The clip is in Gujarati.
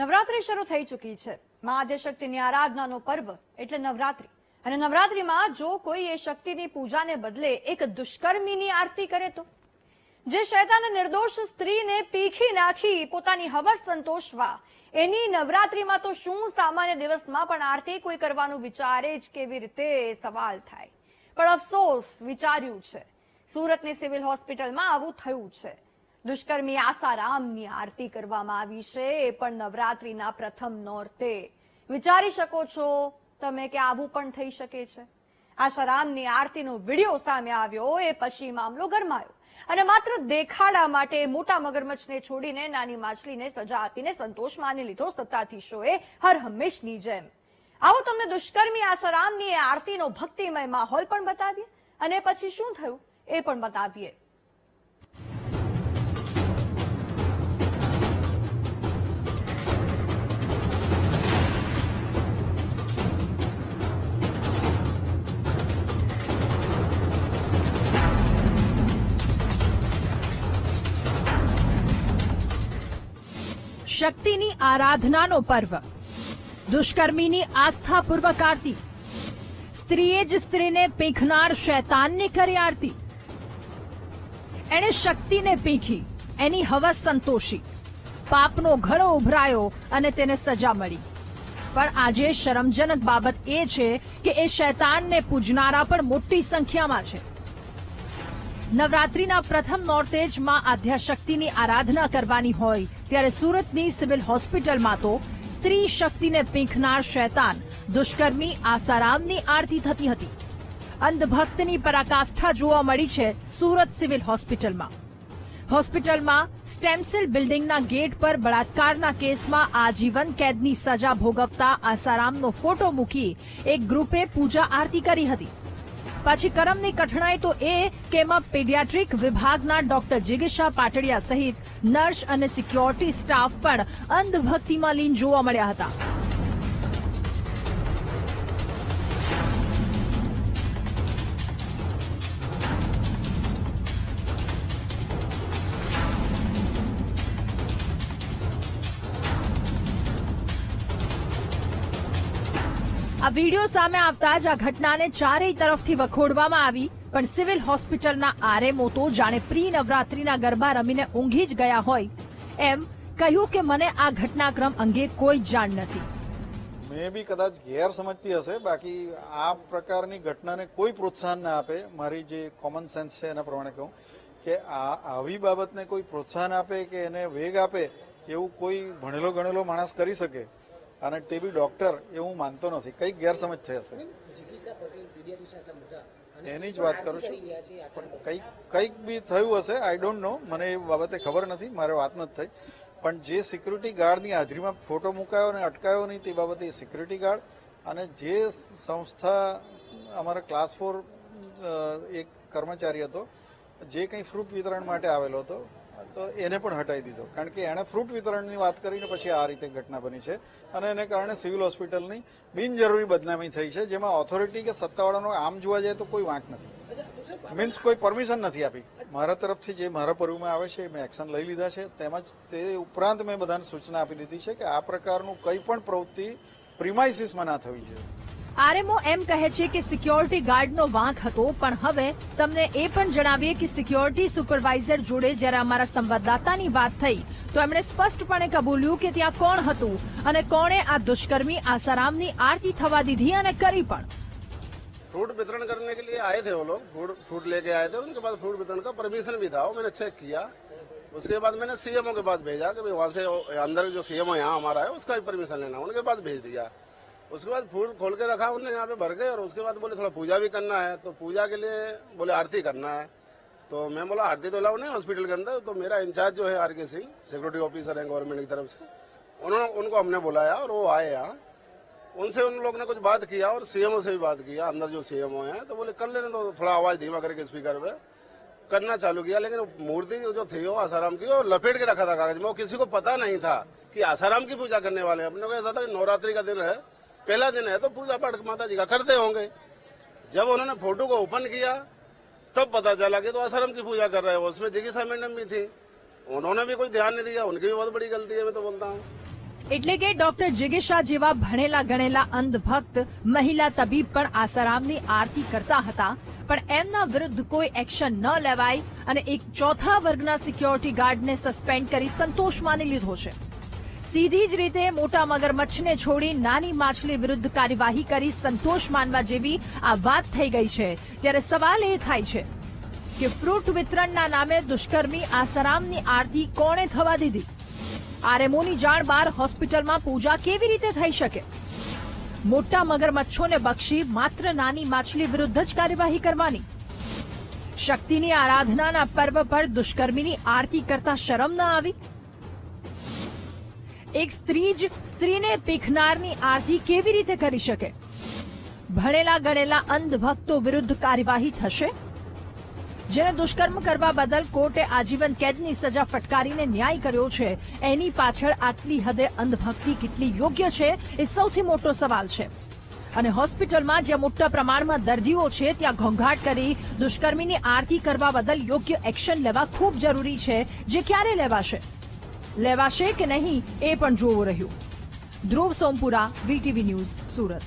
નવરાત્રી શરૂ થઈ ચૂકી છે. મા આદ્યશક્તિની આરાધનાનો પર્વ, એટલે નવરાત્રી. અને નવરાત્રીમાં જો કોઈ એ શક્તિની પૂજાને બદલે એક દુષ્કર્મીની આરતી કરે તો? જે શૈતાને નિર્દોષ સ્ત્રીને પીખી નાખી પોતાની હવસ સંતોષવા, એની નવરાત્રીમાં તો શું સામાન્ય દિવસમાં પણ આરતી કોઈ કરવાનું વિચારે જ કેવી રીતે? સવાલ થાય. પણ અફસોસ વિચાર્યું છે. સુરતની સિવિલ હોસ્પિટલમાં આવું થયું છે. દુષ્કર્મી આસારામની આરતી કરવામાં આવી છે, એ પણ નવરાત્રીના પ્રથમ નોરતે. વિચારી શકો છો, તમે કે આવું પણ થઈ શકે છે? આસારામની આરતીનો વીડિયો સામે આવ્યો, એ પછી મામલો ગરમાયો. અને માત્ર દેખાડા માટે મોટા મગરમચ્છને છોડીને નાની માછલીને સજા આપીને સંતોષ માની લીધો સત્તાધીશોએ હર હંમેશની જેમ. આવો તમને દુષ્કર્મી આસારામની આરતીનો ભક્તિમય માહોલ પણ બતાવીએ. અને પછી શું થયું? એ પણ બતાવીએ. શક્તિની આરાધનાનો પર્વ. દુષ્કર્મીની આસ્થાપૂર્વક આરતી. સ્ત્રીએ જ સ્ત્રીને પીખનાર શૈતાનની કરી આરતી. એણે શક્તિને પીખી, એની હવસ સંતોષી. પાપનો ઘડો ઉભરાયો અને તેને સજા મળી. પણ આજે શરમજનક બાબત એ છે કે એ શૈતાનને પૂજનારા પણ મોટી સંખ્યામાં છે. નવરાત્રીના પ્રથમ નોરતે જ માં આરાધના કરવાની હોય ત્યારે સુરતની સિવિલ હોસ્પિટલમાં તો સ્ત્રી શક્તિને પીંખનાર શૈતાન, દુષ્કર્મી આસારામની આરતી થતી હતી. અંધભક્તની પરાકાષ્ઠા જોવા મળી છે સુરત સિવિલ હોસ્પિટલમાં. હોસ્પિટલમાં સ્ટેમસેલ બિલ્ડિંગના ગેટ પર બળાત્કારના કેસમાં આજીવન કેદની સજા ભોગવતા આસારામનો ફોટો મૂકી એક ગ્રુપે પૂજા આરતી કરી હતી. પાછી કરમની કઠણાઈ તો એ કે એમાં પેડિયાટ્રિક વિભાગના ડોક્ટર જિગીશા પાટડિયા સહિત નર્સ અને સિક્યોરિટી સ્ટાફ પણ અંધભક્તિમાં લીન જોવા મળ્યા હતા. આ વીડિયો સામે આવતા જ આ ઘટનાને ચારેય તરફથી વખોડવામાં આવી, પણ સિવિલ હોસ્પિટલના આરએમઓ તો જાણે પ્રી નવરાત્રીના ગરબા રમીને ઊંઘી જ ગયા હોય એમ કહ્યું કે મને આ ઘટનાક્રમ અંગે કોઈ જાણ નથી. મેં બી કદાચ ગેરસમજતી હશે, બાકી આ પ્રકારની ઘટનાને કોઈ પ્રોત્સાહન ના આપે. મારી જે કોમન સેન્સ છે એના પ્રમાણે કહું કે આ આવી બાબતને કોઈ પ્રોત્સાહન આપે કે એને વેગ આપે, એવું કોઈ ભણેલો ગણેલો માણસ કરી શકે. અને તે બી ડોક્ટર એ હું માનતો નથી. કંઈક ગેરસમજ થઈ હશે. એની જ વાત કરું છું. પણ કંઈક કંઈક બી થયું હશે આઈ ડોન્ટ નો મને એ બાબતે ખબર નથી. મારે વાત નથી થઈ. પણ જે સિક્યુરિટી ગાર્ડની હાજરીમાં ફોટો મુકાયો અને અટકાયો નહીં, તે બાબતે સિક્યુરિટી ગાર્ડ અને જે સંસ્થા અમારા ક્લાસ ફોર એક કર્મચારી હતો, જે કંઈ ફ્રૂટ વિતરણ માટે આવેલો હતો તો એને પણ હટાવી દીધો. કારણ કે એણે ફ્રૂટ વિતરણની વાત કરીને પછી આ રીતે ઘટના બની છે. અને એને કારણે સિવિલ હોસ્પિટલની બિનજરૂરી બદનામી થઈ છે, જેમાં ઓથોરિટી કે સત્તાવાળાનો આમ જોવા જાય તો કોઈ વાંક નથી. મીન્સ કોઈ પરમિશન નથી આપી. મારા તરફથી જે મારા પરુમાં આવે છે મેં એક્શન લઈ લીધા છે. તેમજ તે ઉપરાંત મેં બધાને સૂચના આપી દીધી છે કે આ પ્રકારનું કંઈ પણ પ્રવૃત્તિ પ્રિમાઇસીસમાં ના થવી જોઈએ. આરએમઓ એમ કહે છે કે સિક્યોરિટી ગાર્ડનો વાંક હતો પણ હવે તમને એ પણ જણાવીએ કે સિક્યોરિટી સુપરવાઇઝર જોડે જ્યારે અમારા સંવાદદાતાની વાત થઈ તો એમણે સ્પષ્ટપણે કબૂલ્યું કે ત્યાં કોણ હતું અને કોણે આ દુષ્કર્મી આસારામની આરતી થવા દીધી અને કરી પણ फ्रूट वितरण करने के लिए आए थे वो लोग फ्रूट फ्रूट लेके आए थे उनके पास फ्रूट वितरण का परमिशन भी था वो मैंने चेक किया उसके बाद मैंने सीएमओ के पास भेजा कि भाई वहां से अंदर जो सीएमओ यहाँ हमारा है उसका भी परमिशन लेना उनके पास भेज दिया उसके बाद फूल खोल के रखा उन्होंने यहाँ पे भर गए, और उसके बाद बोले थोड़ा पूजा भी करना है। तो पूजा के लिए बोले आरती करना है। तो मैं बोला, आरती तो अलाउ नहीं हॉस्पिटल के अंदर। तो मेरा इंचार्ज जो है R K Singh security officer है गवर्नमेंट की तरफ़ से, उन्होंने, उनको हमने बुलाया और वो आए यहाँ। उनसे उन लोग ने कुछ बात किया और सीएमओ से भी बात किया, अंदर जो सीएमओ है। तो बोले, कर लेने तो थोड़ा आवाज़ धीमा करके स्पीकर पे। करना चालू किया, लेकिन मूर्ति जो थी वो आसाराम की, वो लपेट के रखा था कागज़ में। वो किसी को पता नहीं था कि आसाराम की पूजा करने वाले हैं। अपने को ऐसा था कि नवरात्रि का दिन है पहला दिन है तो पूजा पाठ माता जी का करते होंगे जब उन्होंने फोटो को ओपन किया तब पता चला कि तो आसाराम की पूजा कर रहे हो उसमें जिगिसा मैडम भी थी उन्होंने भी कोई ध्यान नहीं दिया उनकी भी बहुत बड़ी गलती है मैं तो बोलता हूँ એટલે કે ડોક્ટર જિગીશા જેવા ભણેલા ગણેલા અંધભક્ત મહિલા તબીબ પણ આસારામની આરતી કરતા હતા પણ એમના વિરુદ્ધ કોઈ એક્શન ન લેવાય અને એક ચોથા વર્ગના સિક્યોરિટી ગાર્ડને સસ્પેન્ડ કરી સંતોષ માની લીધો છે સીધી જ રીતે મોટા મગરમચ્છને છોડી નાની માછલી વિરુદ્ધ કાર્યવાહી કરી સંતોષ માનવા જેવી આ વાત થઈ ગઈ છે. ત્યારે સવાલ એ થાય છે કે ફ્રૂટ વિતરણના નામે દુષ્કર્મી આસારામની આરતી કોણે થવા દીધી? આરએમઓની જાણ બાર હોસ્પિટલમાં પૂજા કેવી રીતે થઈ શકે? મોટા મગરમચ્છોને બક્ષી માત્ર નાની માછલી વિરુદ્ધ જ કાર્યવાહી કરવાની? શક્તિની આરાધનાના પર્વ પર દુષ્કર્મીની આરતી કરતા શરમ ન આવી? એક સ્ત્રી જ સ્ત્રીને પીખનારની આરતી કેવી રીતે કરી શકે? ભણેલા ગણેલા અંધભક્તો વિરુદ્ધ કાર્યવાહી થશે? જેને દુષ્કર્મ કરવા બદલ કોર્ટે આજીવન કેદની સજા ફટકારીને ન્યાય કર્યો છે, એની પાછળ આટલી હદે અંધભક્તિ કેટલી યોગ્ય છે, એ સૌથી મોટો સવાલ છે. અને હોસ્પિટલમાં જ્યાં મોટા પ્રમાણમાં દર્દીઓ છે, ત્યાં ઘોંઘાટ કરી દુષ્કર્મીની આરતી કરવા બદલ યોગ્ય એક્શન લેવા ખૂબ જરૂરી છે. જે ક્યારે લેવાશે? લેવાશે કે નહીં એ પણ જોવું રહ્યું. Dhruv Sompura VTV news Surat.